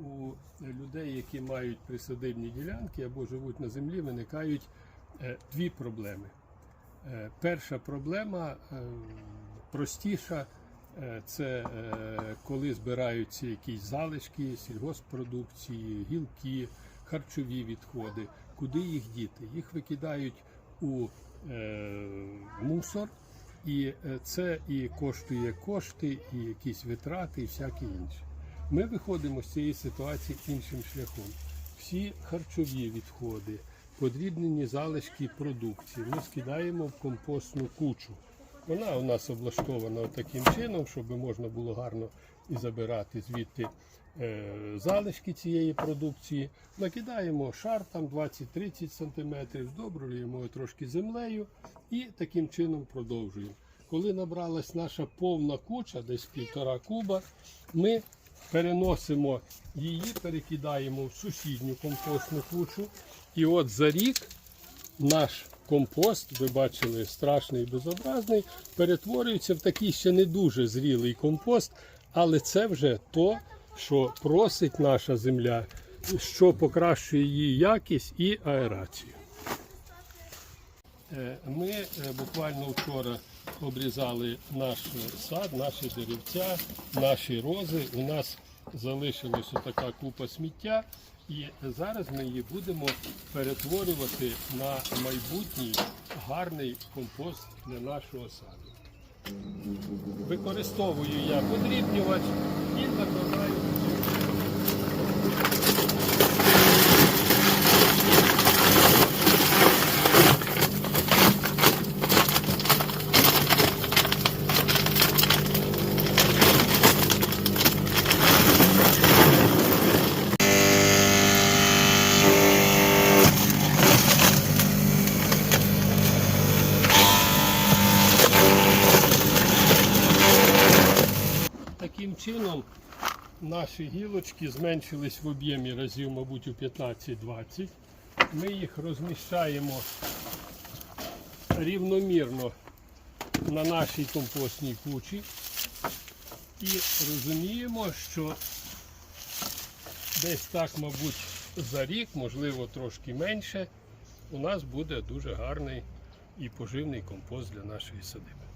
у людей, які мають присадибні ділянки або живуть на землі, виникають е, дві проблеми. Е, Перша проблема е, простіша. Це коли збираються якісь залишки сільгосппродукції, гілки, харчові відходи. Куди їх діти? Їх викидають у мусор, і це і коштує кошти, і якісь витрати, і всяке інше. Ми виходимо з цієї ситуації іншим шляхом. Всі харчові відходи, подрібнені залишки продукції ми скидаємо в компостну кучу. Вона у нас облаштована таким чином, щоб можна було гарно і забирати звідти е, залишки цієї продукції. Накидаємо шар там 20-30 см, здобрюємо трошки землею і таким чином продовжуємо. Коли набралась наша повна куча, десь півтора куба, ми переносимо її, перекидаємо в сусідню компостну кучу. І от за рік наш компост, ви бачили, страшний і безобразний, перетворюється в такий ще не дуже зрілий компост, але це вже то, що просить наша земля, що покращує її якість і аерацію. Е, Ми е, буквально вчора обрізали наш сад, наші деревця, наші рози. У нас залишилася така купа сміття, і зараз ми її будемо перетворювати на майбутній гарний компост для нашого саду. Використовую я подрібнювач і накладаю. Таким чином наші гілочки зменшились в об'ємі разів, мабуть, у 15-20. Ми їх розміщаємо рівномірно на нашій компостній кучі і розуміємо, що десь так, мабуть, за рік, можливо, трошки менше, у нас буде дуже гарний і поживний компост для нашої садиби.